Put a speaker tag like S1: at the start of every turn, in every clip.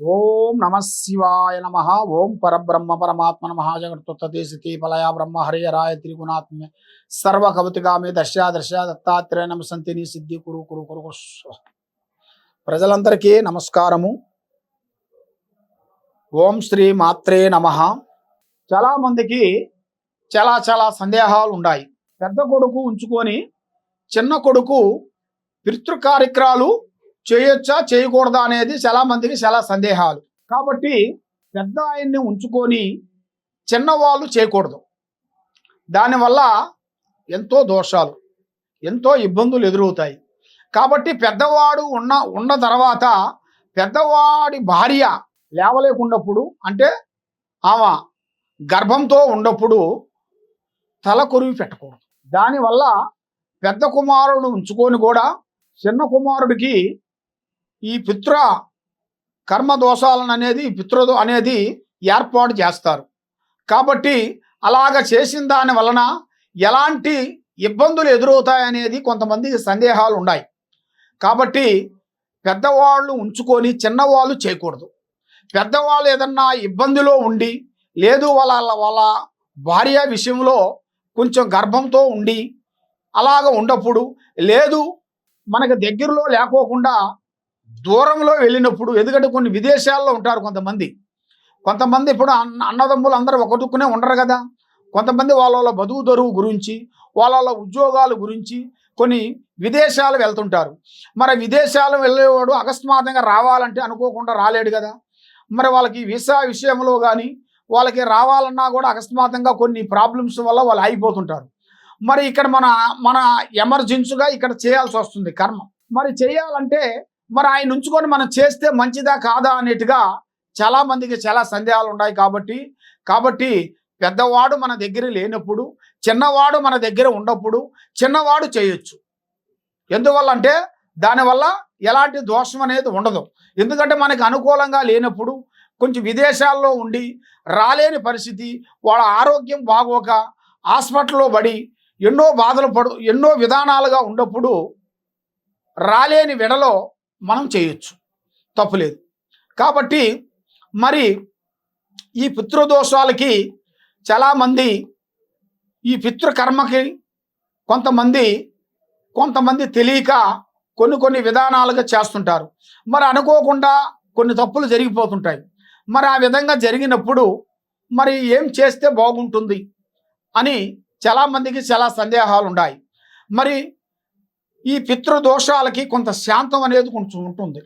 S1: ఓం నమ శివాయ నమ ఓం పరబ్రహ్మ పరమాత్మ నమ జగత్తుత్తే స్థితి పలయ బ్రహ్మ హరియరాయ త్రిగుణాత్మ్య సర్వ కవతిగామి దర్శా దశ దత్తాత్రేయ నమ నీ సిద్ధి కురు కురు కురు ప్రజలందరికీ నమస్కారము. ఓం శ్రీ మాత్రే నమ. చాలా మందికి చాలా చాలా సందేహాలు ఉన్నాయి. పెద్ద కొడుకు ఉంచుకొని చిన్న కొడుకు పితృ కార్యక్రమాలు చేయొచ్చా చేయకూడదా అనేది చాలా మందికి చాలా సందేహాలు. కాబట్టి పెద్ద ఆయన్ని ఉంచుకొని చిన్నవాళ్ళు చేయకూడదు. దానివల్ల ఎంతో దోషాలు ఎంతో ఇబ్బందులు ఎదురవుతాయి. కాబట్టి పెద్దవాడు ఉన్న ఉన్న తర్వాత పెద్దవాడి భార్య లేవలేకున్నప్పుడు అంటే ఆమె గర్భంతో ఉన్నప్పుడు తల కొరివి పెట్టకూడదు. దానివల్ల పెద్ద కుమారుడు ఉంచుకొని కూడా చిన్న కుమారుడికి ఈ పితృ కర్మ దోషాలను అనేది పితృ అనేది ఏర్పాటు చేస్తారు. కాబట్టి అలాగ చేసిన దాని వలన ఎలాంటి ఇబ్బందులు ఎదురవుతాయనేది కొంతమందికి సందేహాలు ఉన్నాయి. కాబట్టి పెద్దవాళ్ళు ఉంచుకొని చిన్నవాళ్ళు చేయకూడదు. పెద్దవాళ్ళు ఏదన్నా ఇబ్బందిలో ఉండి లేదు వాళ్ళ వాళ్ళ భార్య విషయంలో కొంచెం గర్భంతో ఉండి అలాగ ఉండప్పుడు లేదు మనకు దగ్గరలో లేకోకుండా దూరంలో వెళ్ళినప్పుడు ఎందుకంటే కొన్ని విదేశాల్లో ఉంటారు కొంతమంది. కొంతమంది ఇప్పుడు అన్న అన్నదమ్ములు అందరూ ఒకటుకునే ఉండరు కదా. కొంతమంది వాళ్ళ వాళ్ళ బతుకు దొరువు గురించి వాళ్ళ వాళ్ళ ఉద్యోగాల గురించి కొన్ని విదేశాలు వెళ్తుంటారు. మరి విదేశాలు వెళ్ళేవాడు అకస్మాత్తుగా రావాలంటే అనుకోకుండా రాలేడు కదా. మరి వాళ్ళకి వీసా విషయంలో కానీ వాళ్ళకి రావాలన్నా కూడా అకస్మాత్తుగా కొన్ని ప్రాబ్లమ్స్ వల్ల వాళ్ళు ఆగిపోతుంటారు. మరి ఇక్కడ మన మన ఎమర్జెన్సీగా ఇక్కడ చేయాల్సి వస్తుంది కర్మ. మరి చేయాలంటే మరి ఆయన ఉంచుకొని మనం చేస్తే మంచిదా కాదా అనేట్టుగా చాలా మందికి చాలా సందేహాలు ఉన్నాయి కాబట్టి కాబట్టి పెద్దవాడు మన దగ్గర లేనప్పుడు చిన్నవాడు మన దగ్గర ఉన్నప్పుడు చిన్నవాడు చేయొచ్చు. ఎందువల్ల అంటే దానివల్ల ఎలాంటి దోషం అనేది ఉండదు. ఎందుకంటే మనకి అనుకూలంగా లేనప్పుడు కొంచెం విదేశాల్లో ఉండి రాలేని పరిస్థితి వాళ్ళ ఆరోగ్యం బాగోక హాస్పిటల్లో పడి ఎన్నో బాధలు పడు ఎన్నో విధానాలుగా ఉన్నప్పుడు రాలేని వెడలో మనం చేయొచ్చు. తప్పులేదు కాబట్టి మరి ఈ పితృదోషాలకి చాలామంది ఈ పితృకర్మకి కొంతమంది కొంతమంది తెలియక కొన్ని కొన్ని విధానాలుగా చేస్తుంటారు. మరి అనుకోకుండా కొన్ని తప్పులు జరిగిపోతుంటాయి. మరి ఆ విధంగా జరిగినప్పుడు మరి ఏం చేస్తే బాగుంటుంది అని చాలామందికి చాలా సందేహాలు ఉన్నాయి మరి ఈ పితృదోషాలకి కొంత శాంతం అనేది కొంచెం ఉంటుంది.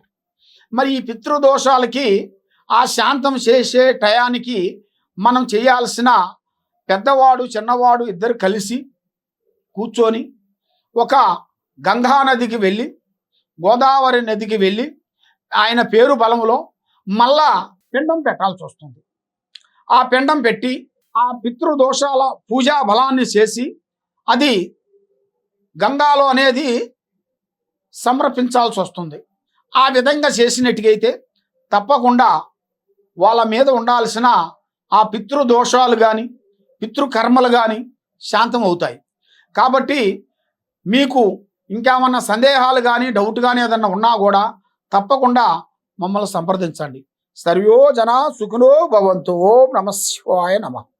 S1: మరి ఈ పితృదోషాలకి ఆ శాంతం చేసే టయానికి మనం చేయాల్సిన పెద్దవాడు చిన్నవాడు ఇద్దరు కలిసి కూర్చొని ఒక గంగా నదికి వెళ్ళి గోదావరి నదికి వెళ్ళి ఆయన పేరు బలంలో మళ్ళా పిండం పెట్టాల్సి వస్తుంది. ఆ పిండం పెట్టి ఆ పితృదోషాల పూజా బలాన్ని చేసి అది గంగాలో అనేది సమర్పించాల్సి వస్తుంది. ఆ విధంగా చేసినట్టుగైతే తప్పకుండా వాళ్ళ మీద ఉండాల్సిన ఆ పితృదోషాలు కానీ పితృకర్మలు కానీ శాంతం అవుతాయి కాబట్టి మీకు ఇంకేమన్నా సందేహాలు కానీ డౌట్ కానీ ఏదన్నా ఉన్నా కూడా తప్పకుండా మమ్మల్ని సంప్రదించండి. సర్వో జన సుఖులో భవంతు. ఓం నమ శివాయ నమ.